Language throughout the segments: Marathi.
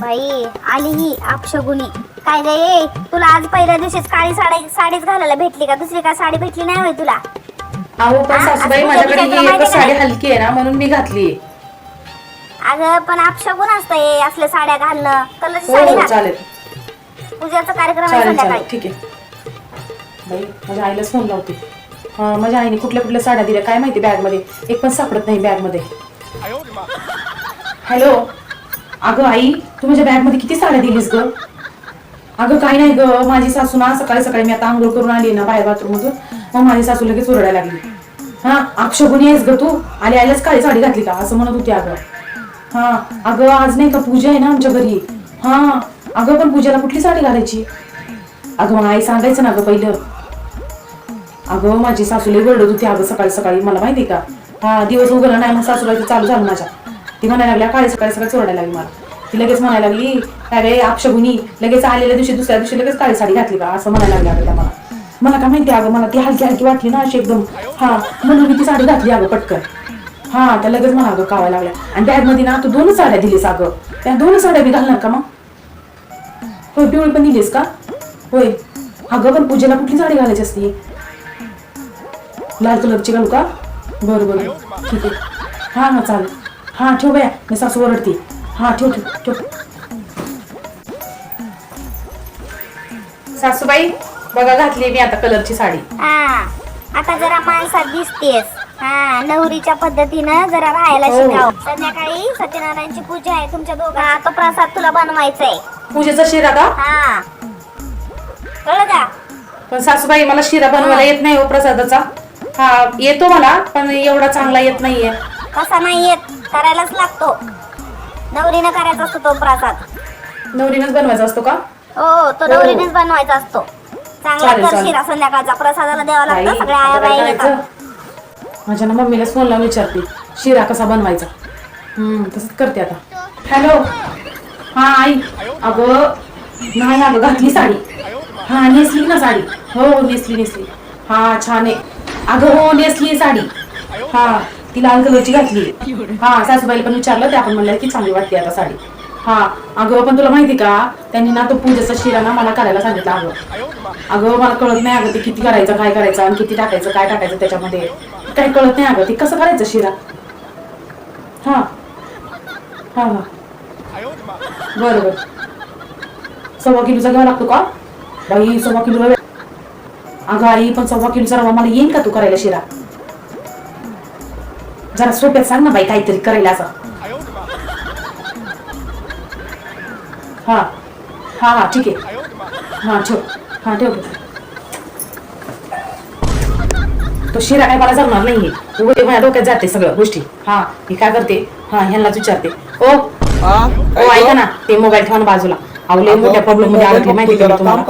बाई आली ही अपशगुनी. काय ये तुला आज पहिल्या दिवशीच काळी साडी साडीच घालायला भेटली का? दुसरी काय साडी भेटली नाही होय तुला? अहो पण हा, सासूबाई माझ्याकडे ही माहिती एकच का साडी? हलकी आहे ना म्हणून मी घातली अगं पण अपशगुन असतंय असल्या साड्या घालणं. कलरची हो साडी हो घाल. चालेल. पूजाचा कार्यक्रम आहे चालेल संध्याकाळी. चालेल ठीक आहे. बाई माझ्या आईलाच फोन लावते. हा माझ्या आईने कुठल्या कुठल्या साड्या दिल्या काय माहिती बॅगमध्ये? एक पण सापडत नाही बॅगमध्ये. हॅलो अगं आई तू माझ्या बॅगमध्ये किती साड्या दिलीस ग? अगं काही नाही ग माझी सासू ना सकाळी सकाळी मी आता आंघोळ करून आली ना बाहेर बाथरूम मधून. मग माझी सासू लगेच ओरडायला लागली. हा अक्षगुणी आहेस ग तू? आली आल्याच काळी साडी घातली का? असं म्हणत होती अगं. हा अगं आज नाही का पूजा आहे ना आमच्या घरी? हा अगं पण पूजेला कुठली साडी घालायची? अगं मग आई सांगायचं ना अगं पहिलं. अगं माझी सासूला ओरडत होती अगं सकाळी सकाळी. मला माहिती का? हा दिवस उघडला नाही मग सासूला चालू झालं माझ्या. ती म्हणायला लागली काळी सकाळी सकाळी चोरडायला लागली मला. ती लगेच म्हणायला लागली अरे अपशगुनी लगेच आलेल्या दिवशी दुसऱ्या दिवशी लगेच काळी साडी घातली का असं म्हणायला लागलं अगं मला मला काय माहिती अगं मला ती हलकी हलकी वाटली ना अशी एकदम. हा म्हणून मी ती साडी घातली अगं पटकन. हा त्या लगेच मला अगं कावा लागल्या. आणि बॅगमध्ये ना तू दोनच साड्या दिलीस अगं त्या दोन साड्या मी घालणार का मग? होय पिवळी पण दिलीस का? होय. अगं पण पूजेला कुठली साडी घालायची असती? लाल कलरची घालू का? बरं बरं. ठीक आहे. हां हां चालेल. हां ठेव बाया मी सासू ओरडते. हां ठेव ठेव ठेव. सासूबाई बघा घातली मी आता कलरची साडी. हा आता जरा माणसात दिसतेस. हा नवरीच्या पद्धतीनं जरा राहायला हो. शिकाव. संध्याकाळी सत्यनारायणची पूजा आहे तुमच्या दोघा तो प्रसाद तुला बनवायचा आहे पूजेचा शिरा का? हा. कळलं का? पण सासूबाई मला शिरा बनवायला येत नाही हो प्रसादाचा. हा येतो मला पण एवढा चांगला येत नाहीये. कसा नाही येत करायलाच लागतो. नवरीनं करायचा असतो तो प्रसाद. नवरीनच बनवायचा असतो का? हो तो हो. नवरीनेच बनवायचा असतो. चांगला चालेल, कर चालेल. शिरा संध्याकाळचा प्रसादाला द्यावा लागतो सगळ्या आया आता काय बाई करायचं? माझ्या ना मम्मीला फोन लावून विचारते शिरा कसा बनवायचा? हम्म तसंच करते आता. हॅलो. हा आई. अगं नाही अगं घातली साडी. हा नेसली ना साडी. हो हो नेसली नेसली. हा छान आहे. अगं हो नेसली साडी. हा. ती लाल कलरची घातली. हा सासूबाईला पण विचारलं ते आपण म्हणलं की चांगली वाटते आता साडी. हा अगं पण तुला माहिती का त्यांनी ना तो पूजेचा शिरा ना मला करायला सांगितलं अगं. अगं मला कळत नाही अगं ते किती करायचं काय करायचं आणि किती टाकायचं काय टाकायचं त्याच्यामध्ये. काही कळत नाही अगं ते कसं करायचं शिरा? हा. हा हा. बरं बरं सव्वा किलोचा घ्यावा लागतो का? बाई सव्वा किलो. अगं आई पण सव्वा किलोचा रवा मला येईन का तू करायला शिरा? जरा सोप्यात सांग ना बाई काहीतरी करायला असं. हा हा हा ठीक आहे. हा ठेव. हा ठेव तो शिरा काय मला जमणार नाहीये. उभे माझ्या डोक्यात जाते सगळं गोष्टी. हा मी काय करते? हा ह्यांनाच विचारते. ओ हा ओ ऐका ना. ते मोबाईल ठेवा ना बाजूला. अहो लय मोठ्या प्रॉब्लेममध्ये अडकले माहिती का तुम्हाला.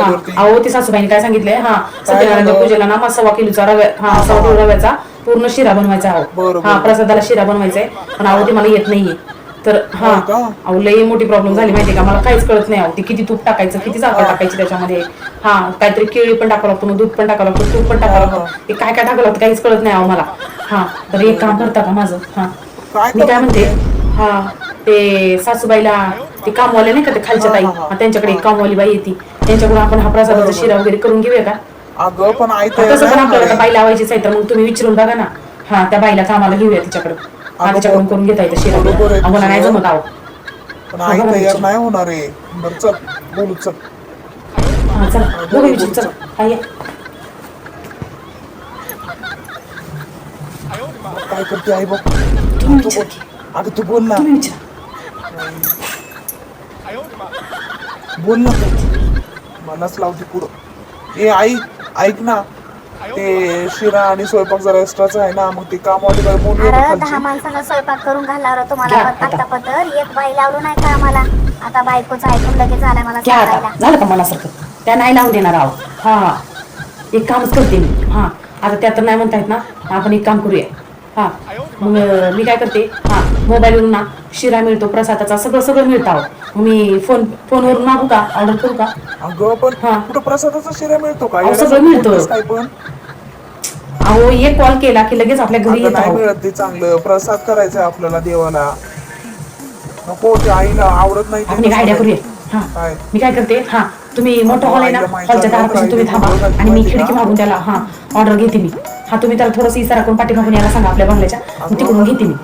हा, अहो ते सासूबाईने काय सांगितलंय? हा सत्यनारायण? पूजेला ना मग सव्वा किलोचा रव्या हा सव्वा किलो रव्याचा. पूर्ण शिरा बनवायचा बरं. हा प्रसादाला शिरा बनवायचा आहे पण अहो ते मला येत नाहीये. तर हा? अहो लय मोठी प्रॉब्लेम झाली माहितीये का? मला काहीच कळत नाही अहो ते किती तूप टाकायचं किती साखर टाकायची त्याच्यामध्ये? हा काहीतरी केळी पण टाकावं लागतं दूध पण टाकावं लागतं तूप पण टाकावं लागतं. ते काय काय टाकावं लागतं काहीच कळत नाही अहो मला. हा तर एक काम करता का माझं? हा. काय मी काय म्हणते? हा ते सासूबाईला ते कामवाले नाही का ते खालच्या ताई? त्यांच्याकडे एक कामवाली बाई येते. त्यांच्याकडून आपण हा प्रसादाचा. शिरा वगैरे करून घेऊया का? अगं पण तसं पण आपल्याला बाई लावायचीच आहे तर मग तुम्ही विचारून बघा ना. हा त्या बाईला कामाला घेऊया तिच्याकडे. हा अगं, तिच्याकडून करून घेता येतं शिरा बरोबर आहे आम्हाला नाही तुझं. जमत आहो. पण आई बघा तयार. नाही होणार आहे. बरं चल बोलू चल. हा चला. बरोबर, बघू विचार बरोबर. चल. हा ये. काय करते आई बघ तुम्ही तू विचार बोल. अगं तू बोल ना. तुम्ही विचार. बोल ना. तू मलाच लावते पुढं. ए आई. ऐक ना ते शिरा आणि स्वयंपाक जरा एक्स्ट्राचा आहे ना मग ते कामवाली बाई बोलू अरे का दहा माणसांना स्वयंपाक करून घालणार तुम्हाला घ्या, पत्ता आता. एक बाई लावलो नाही का आम्हाला? आता बायकोच ऐकून लगेच आलाय मला आता. सांगायला. झालं का मनासारखं? त्या नाही लावून देणार आहो. हा हा. एक कामच करते मी. हा. आता त्या तर नाही म्हणता येत ना आपण एक काम करूया. हा. मग मी काय करते? हा मोबाईलवरून ना शिरा मिळतो प्रसादाचा सगळं सगळं मिळतं मी फोन फोनवरून मागू का? ऑर्डर करू का? अगं पण हा. कुठं प्रसादाचा शिरा मिळतो का? अहो, सगळं मिळतं. काय पण? अहो एक कॉल केला की लगेच आपल्या घरी अगं येतो नाही आहो. मिळत ते चांगलं. प्रसाद करायचा आहे आपल्याला देवाला. नको ते आईला आवडत नाही ते आपण एक आयडिया करूया? हा. काय? मी काय करते? हा. तुम्ही मोठा हॉल आहे ना हॉलच्या दारापासून तुम्ही थांबा. आणि मी. खिडकी मागून त्याला हा ऑर्डर घेते मी. हा तुम्ही त्याला थोडंसं इशारा करून पाठीमागून यायला सांगा आपल्या बंगल्याच्या. तिकडून घेते मी.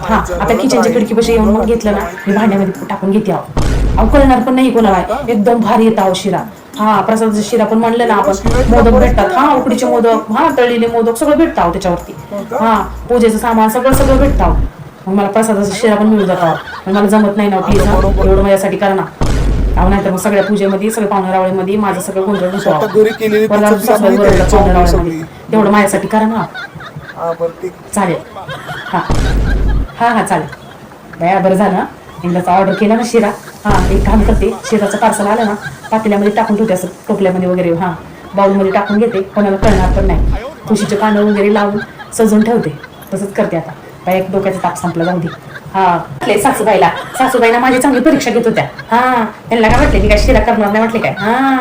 हा आता किचनच्या. खिडकीपाशी येऊन मग घेतलं ना मी भांड्यामध्ये टाकून घेते आहो. अहो कळणार पण नाही कोणाला. एकदम भारी येत आहो शिरा. हा प्रसादाचा शिरा पण म्हणलं ना आपण. मोदक भेटतात. हा उकडीचे मोदक हा तळलेले मोदक सगळं भेटतं आहो त्याच्यावरती. हा पूजेचं सामान सगळं सगळं भेटतं आहो. मग मला प्रसादाचा शिरा पण मिळून जातो मला जमत नाही ना प्लीज ना एवढं माझ्यासाठी करा ना. अहो नाही तर मग सगळ्या पूजेमध्ये सगळ्या पाहुणरावळीमध्ये माझं सगळं गोंधळ पाहुणरावळीमध्ये. तेवढं माझ्यासाठी करा ना. चालेल. हा. हा हा चालेल. बया बरं झालं एकदाचा ऑर्डर केला ना शिरा. हा एक काम करते शिराचं पार्सल आलं ना पातेल्यामध्ये टाकून ठेवते असं टोपल्यामध्ये वगैरे हा. बाउलमध्ये टाकून घेते कोणाला कळणार पण नाही. खुशीचे कांदा वगैरे लावून सजवून ठेवते. तसंच करते आता. बाई एक डोक्याचा ताप संपला जाऊ दे. हा. म्हटले सासूबाईला. सासूबाईला माझी चांगली परीक्षा घेत होत्या. हा. त्यांना काय वाटले? की काय शिरा करणार नाही वाटले काय? हा.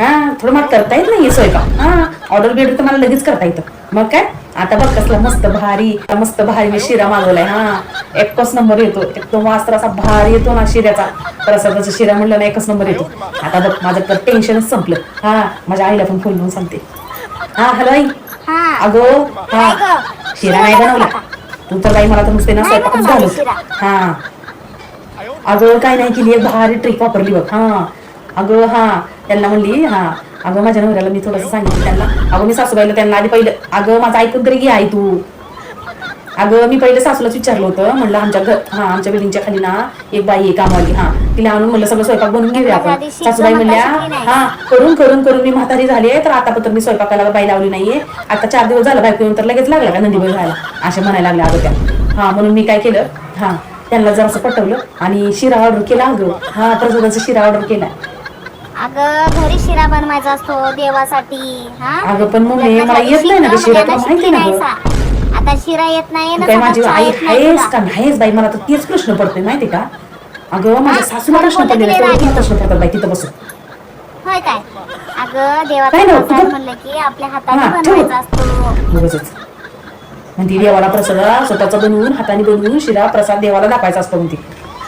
हा. थोडं मला करता येत नाही स्वयंपाक. हा. ऑर्डर बिर्डर तर मला लगेच करता येतं. मग काय? आता बघ कसला मस्त भारी मस्त भारी मी शिरा मागवलाय. हा. एकच नंबर येतो. एकदम वास्त्र असा भारी येतो ना शिऱ्याचा. प्रसादाचा शिरा म्हणलं ना एकच नंबर येतो. आता बघ माझं तर टेन्शनच संपलं. हा. माझ्या आईला पण फोन लावून सांगते. हा हॅलो आई. हा. अगो हा? शिरा नाही बनवला. तू तर बाई मला तर नुसते ना स्वयंपाकच झालं. हा. अगं काय नाही केली एक भारी ट्रिक वापरली बघ. हा. अगं हा. त्यांना म्हणली हा. अगं माझ्या नवऱ्याला मी थोडंसं सांगितलं त्यांना. अगं मी सासूबाईला त्यांना आधी पहिलं अगं माझं ऐकून तरी घे आई तू. अगं मी पहिले सासूलाच विचारलं होतं. म्हणलं आमच्या घर हा आमच्या बिल्डिंगच्या खाली ना एक बाई आहे कामवाली. हा तिला आणून म्हणलं सगळं स्वयंपाक बनवून घेऊया आपण. सासूबाई म्हणल्या नाही. हा करून करून करून मी म्हातारी झाली आहे तर आता पण मी स्वयंपाकाला बाई लावली नाहीये. आता चार दिवस झालं बायको येऊन तर लगेच लागला का नंदीबाई व्हायला? असे म्हणायला लागल्या अगं त्या. हा म्हणून मी काय केलं हा त्यांना जरासं पटवलं आणि शिरा ऑर्डर केला अगं. हा प्रसादाचा शिरा ऑर्डर केला. अगं घरी शिरा बनवायचा असतो देवासाठी हा? अगं पण लग्नाच्या मला येत नाही ना शिरा, मग माहिती यांना ना शिकली गं. नाहीसा. आता शिरा येत नाही ना काय माझी आई येत नाही आहेस तुला. का नाहीस बाई? मला तर तेच प्रश्न पडतोय माहिती का? अगं माझ्या? सासूला प्रश्न पडलेला तुला प्रश्न पडतात बाई तिथं बसून. होय काय? अगं देवाचा काय नाही, प्रसाद तुझं- म्हणलं की आपल्या हाताने हा, ठेव. बनवायचा असतो. उगाचच म्हणते देवाला प्रसाद स्वतःचा बनवून हाताने बनवून शिरा प्रसाद देवाला दाखवायचा असतो म्हणते.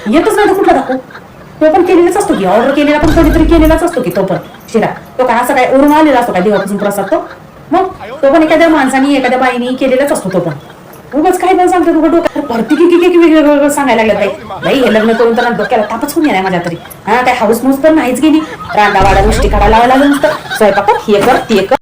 येतच नाही तर कुठला दाखवू? तो पण केलेलाच असतो की ऑर्डर केलेला पण कधीतरी केलेलाच असतो की तो पण. शिरा तो काय असं काय उरून आलेला असतो काय देवापासून प्रसाद तो? तो पण एखाद्या माणसाने एखाद्या बाईने केलेलाच असतो तो पण. उगाच काय पण सांगतो तुका डोक्यात. भरती की की की वेगळं वेगळं सांगायला लागलं बाई. बाई हे लग्न करून तर डोक्याला तापच होऊन येणार माझ्या तरी. हा काय हाऊस मूस पण नाहीच गेली. रांडावाडा गोष्टी काढायला लावायला लागलं नुसतं. स्वयंपाक हे कर ते कर.